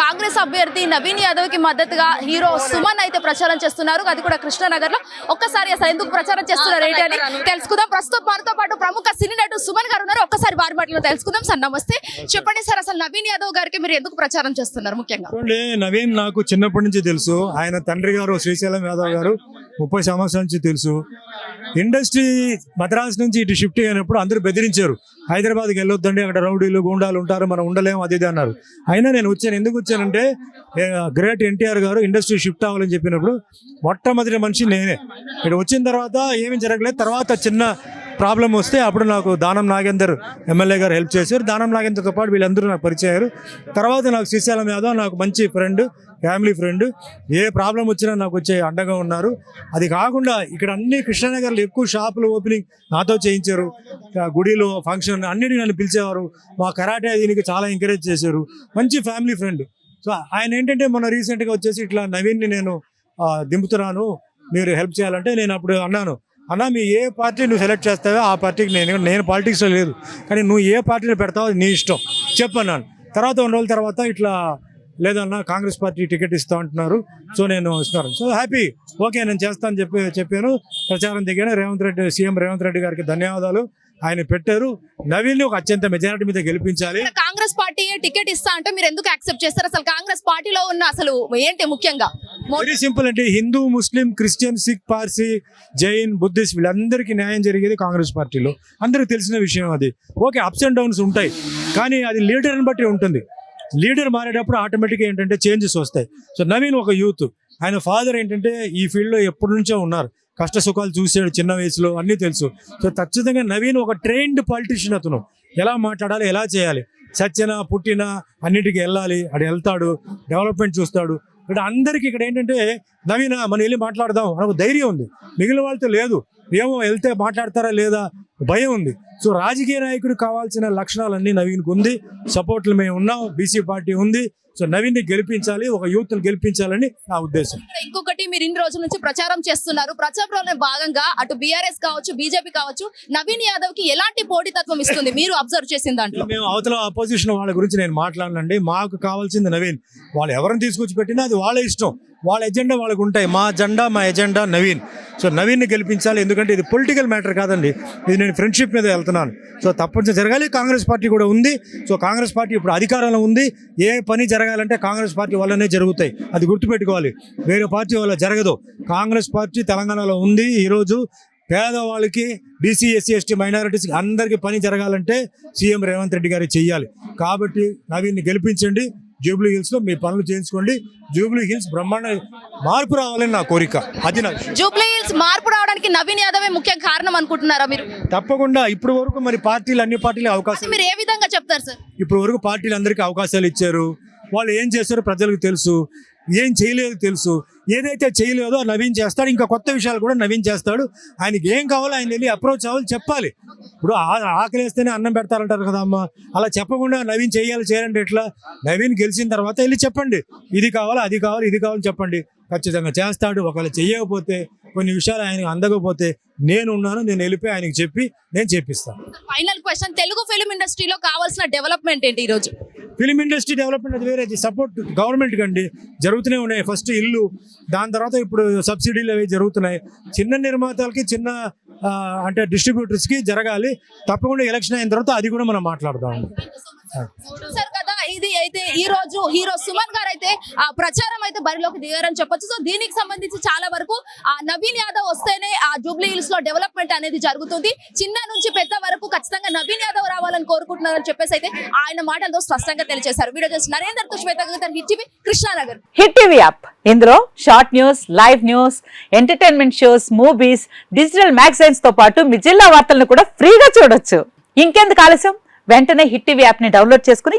కాంగ్రెస్ అభ్యర్థి నవీన్ యాదవ్కి మద్దతుగా హీరో సుమన్ అయితే ప్రచారం చేస్తున్నారు. అది కూడా కృష్ణానగర్లో ఒక్కసారి అసలు ఎందుకు ప్రచారం చేస్తున్నారు ఏంటి అని తెలుసుకుందాం. ప్రస్తుతం మనతో పాటు ప్రముఖ సినీ నటుడు సుమన్ గారు ఉన్నారు. ఒక్కసారి వారి మాటలో తెలుసుకుందాం. సార్ నమస్తే. చెప్పండి సార్ అసలు నవీన్ యాదవ్ గారికి మీరు ఎందుకు ప్రచారం చేస్తున్నారు ముఖ్యంగా? నవీన్ నాకు చిన్నప్పటి నుంచి తెలుసు. ఆయన తండ్రి గారు శ్రీశైలం యాదవ్ గారు ముప్పై సంవత్సరాల నుంచి తెలుసు. ఇండస్ట్రీ మద్రాస్ నుంచి ఇటు షిఫ్ట్ అయినప్పుడు అందరూ బెదిరించారు. హైదరాబాద్కి వెళ్ళొద్దండి అక్కడ రౌడీలు గుండాలు ఉంటారు మనం ఉండలేము అది ఇది అన్నారు. అయినా నేను వచ్చాను. ఎందుకు వచ్చానంటే గ్రేట్ ఎన్టీఆర్ గారు ఇండస్ట్రీ షిఫ్ట్ అవ్వాలని చెప్పినప్పుడు మొట్టమొదటి మనిషి నేనే. ఇక్కడ వచ్చిన తర్వాత ఏమీ జరగలేదు. తర్వాత చిన్న ప్రాబ్లం వస్తే అప్పుడు నాకు దానం నాగేందర్ ఎమ్మెల్యే గారు హెల్ప్ చేశారు. దానం నాగేందర్తో పాటు వీళ్ళందరూ నాకు పరిచయారు తర్వాత నాకు శ్రీశైలం యాదవ్ నాకు మంచి ఫ్రెండ్ ఫ్యామిలీ ఫ్రెండ్ ఏ ప్రాబ్లం వచ్చినా నాకు వచ్చే అండగా ఉన్నారు. అది కాకుండా ఇక్కడ అన్ని కృష్ణానగర్లో ఎక్కువ షాపులు ఓపెనింగ్ నాతో చేయించారు. గుడిలో ఫంక్షన్ అన్నిటికీ నన్ను పిలిచేవారు. మా కరాటే దీనికి చాలా ఎంకరేజ్ చేశారు. మంచి ఫ్యామిలీ ఫ్రెండ్ సో ఆయన ఏంటంటే మొన్న రీసెంట్గా వచ్చేసి ఇట్లా నవీన్ని నేను దింపుతున్నాను. మీరు హెల్ప్ చేయాలంటే నేను అప్పుడు అన్నాను. అన్న మీ ఏ పార్టీ నువ్వు సెలెక్ట్ చేస్తావో ఆ పార్టీకి నేను నేను పాలిటిక్స్లో లేదు. కానీ నువ్వు ఏ పార్టీని పెడతావో నీ ఇష్టం. చెప్పన్నాను తర్వాత రెండు రోజుల తర్వాత ఇట్లా లేదన్నా కాంగ్రెస్ పార్టీ టికెట్ ఇస్తా అంటున్నారు. సో నేను ఇస్తున్నారు. So happy. ఓకే నేను చేస్తాను చెప్పి చెప్పాను. ప్రచారం దిగాను. రేవంత్ రెడ్డి సీఎం రేవంత్ రెడ్డి గారికి ధన్యవాదాలు. ఆయన పెట్టారు. నవీన్ ఒక అత్యంత మెజారిటీ మీద గెలిపించాలి. కాంగ్రెస్ పార్టీ టికెట్ ఇస్తా అంటే మీరు ఎందుకు యాక్సెప్ట్ చేస్తారు? అసలు కాంగ్రెస్ పార్టీలో ఉన్న అసలు ఏంటి ముఖ్యంగా? వెరీ సింపుల్ అంటే Hindu Muslim Christian Sikh Parsi Jain Buddhist వీళ్ళందరికీ న్యాయం జరిగేది కాంగ్రెస్ పార్టీలో. అందరికీ తెలిసిన విషయం అది. ఓకే అప్స్ అండ్ డౌన్స్ ఉంటాయి కానీ అది లీడర్ని బట్టి ఉంటుంది. లీడర్ మారేటప్పుడు ఆటోమేటిక్గా ఏంటంటే చేంజెస్ వస్తాయి. సో నవీన్ ఒక యూత్. ఆయన ఫాదర్ ఏంటంటే ఈ ఫీల్డ్లో ఎప్పటి నుంచో ఉన్నారు. కష్ట సుఖాలు చూసాడు చిన్న వయసులో అన్నీ తెలుసు. సో ఖచ్చితంగా నవీన్ ఒక ట్రైన్డ్ పాలిటిషియన్ అతను. ఎలా మాట్లాడాలి ఎలా చేయాలి? చచ్చిన పుట్టిన అన్నిటికీ వెళ్ళాలి అక్కడ వెళ్తాడు డెవలప్మెంట్ చూస్తాడు. ఇక్కడ అందరికీ ఇక్కడ ఏంటంటే నవీన మనం వెళ్ళి మాట్లాడదాం మనకు ధైర్యం ఉంది. మిగిలిన వాళ్ళతో లేదు. ఏమో వెళ్తే మాట్లాడతారా లేదా? భయం ఉంది. సో రాజకీయ నాయకుడు కావాల్సిన లక్షణాలన్నీ నవీన్కి ఉంది. సపోర్ట్లు మేము ఉన్నాం. బీసీ పార్టీ ఉంది. సో నవీన్ని గెలిపించాలి ఒక యూత్ని గెలిపించాలని నా ఉద్దేశం. ఇంకొకటి మీరు ఇన్ని రోజుల నుంచి ప్రచారం చేస్తున్నారు. ప్రచారంలో భాగంగా అటు బీఆర్ఎస్ కావచ్చు బీజేపీ కావచ్చు నవీన్ యాదవ్కి ఎలాంటి పోటీతత్వం ఇస్తుంది? మీరు అబ్జర్వ్ చేసిన దాంట్లో. మేము అవతల అపోజిషన్ వాళ్ళ గురించి నేను మాట్లాడనండి. మాకు కావాల్సింది నవీన్. వాళ్ళు ఎవరిని తీసుకొచ్చి పెట్టినా అది వాళ్ళ ఇష్టం. వాళ్ళ ఎజెండా వాళ్ళకు ఉంటాయి. మా జెండా మా ఎజెండా నవీన్. సో నవీన్ని గెలిపించాలి. ఎందుకంటే ఇది పొలిటికల్ మ్యాటర్ కాదండి. ఇది నేను ఫ్రెండ్షిప్ మీద వెళ్తున్నాను. సో తప్పనిసరి జరగాలి. కాంగ్రెస్ పార్టీ కూడా ఉంది. సో కాంగ్రెస్ పార్టీ ఇప్పుడు అధికారంలో ఉంది. ఏ పని జరగాలంటే కాంగ్రెస్ పార్టీ వల్లనే జరుగుతాయి. అది గుర్తుపెట్టుకోవాలి. వేరే పార్టీ వల్ల జరగదు. కాంగ్రెస్ పార్టీ తెలంగాణలో ఉంది. ఈరోజు పేదవాళ్ళకి బీసీ ఎస్సీ ఎస్టీ మైనారిటీస్ అందరికీ పని జరగాలంటే సీఎం రేవంత్ రెడ్డి గారు చేయాలి కాబట్టి నవీన్ని గెలిపించండి. జూబ్లీ హిల్స్లో మీ పనులు చేయించుకోండి. జూబ్లీ హిల్స్ బ్రహ్మాండ మార్పు రావాలని నా కోరిక. అది నా. జూబ్లీ హిల్స్ మార్పు రావడానికి నవీన్ యాదవే ముఖ్య కారణం అనుకుంటున్నారా మీరు? తప్పకుండా ఇప్పుడు వరకు మరి పార్టీలు అన్ని పార్టీలు అవకాశం మీరు ఏ విధంగా చెప్తారు సార్? ఇప్పుడు వరకు పార్టీలు అందరికీ అవకాశాలు ఇచ్చారు. వాళ్ళు ఏం చేస్తారో ప్రజలకు తెలుసు. ఏం చేయలేదు తెలుసు. ఏదైతే చేయలేదో నవీన్ చేస్తాడు. ఇంకా కొత్త విషయాలు కూడా నవీన్ చేస్తాడు. ఆయనకి ఏం కావాలో ఆయన వెళ్ళి అప్రోచ్ అవ్వాలి చెప్పాలి. ఇప్పుడు ఆ- ఆకలి వేస్తేనే అన్నం పెడతారంటారు కదా అమ్మ. అలా చెప్పకుండా నవీన్ చేయాలి చేయాలంటే ఎట్లా? నవీన్ గెలిచిన తర్వాత వెళ్ళి చెప్పండి. ఇది కావాలి అది కావాలి ఇది కావాలని చెప్పండి. ఖచ్చితంగా చేస్తాడు. ఒకవేళ చేయకపోతే కొన్ని విషయాలు ఆయనకు అందకపోతే నేను ఉన్నాను నేను వెళ్ళిపోయి ఆయనకి చెప్పి నేను చేపిస్తాను ఫైనల్ క్వశ్చన్ తెలుగు ఫిల్మ్ ఇండస్ట్రీలో కావాల్సిన డెవలప్మెంట్ ఏంటి ఈ రోజు ఫిలిం ఇండస్ట్రీ డెవలప్మెంట్ అది వేరే సపోర్ట్ గవర్నమెంట్ కండి. జరుగుతూనే ఉన్నాయి. ఫస్ట్ ఇల్లు దాని తర్వాత ఇప్పుడు సబ్సిడీలు అవి జరుగుతున్నాయి. చిన్న నిర్మాతలకి చిన్న అంటే డిస్ట్రిబ్యూటర్స్కి జరగాలి. తప్పకుండా ఎలక్షన్ అయిన తర్వాత అది కూడా మనం మాట్లాడదాం. అయితే ఈ రోజు హీరో సుమన్ గారు అయితే ఆ ప్రచారం అయితే బరిలోకి దిగారని చెప్పొచ్చు. సో దీనికి సంబంధించి చాలా వరకు ఆ నవీన్ యాదవ్ వస్తేనే ఆ జూబ్లీ హిల్స్లో డెవలప్మెంట్ అనేది జరుగుతుంది. చిన్న నుంచి పెద్ద వరకు ఖచ్చితంగా నవీన్ యాదవ్ రావాలని కోరుకుంటున్నారని చెప్పేసి అయితే ఆయన మాటలతో స్పష్టంగా తెలియజేశారు. వీడియో చేసి నరేందర్తో Shweta hit TV Krishnanagar. Hit TV app. ఇందులో short news live news entertainment shows movies digital మ్యాగజైన్స్తో పాటు మీ జిల్లా వార్తలను కూడా ఫ్రీగా చూడొచ్చు. ఇంకెందుకు ఆలస్యం? వెంటనే హిట్ టీవీ యాప్ని డౌన్లోడ్ చేసుకుని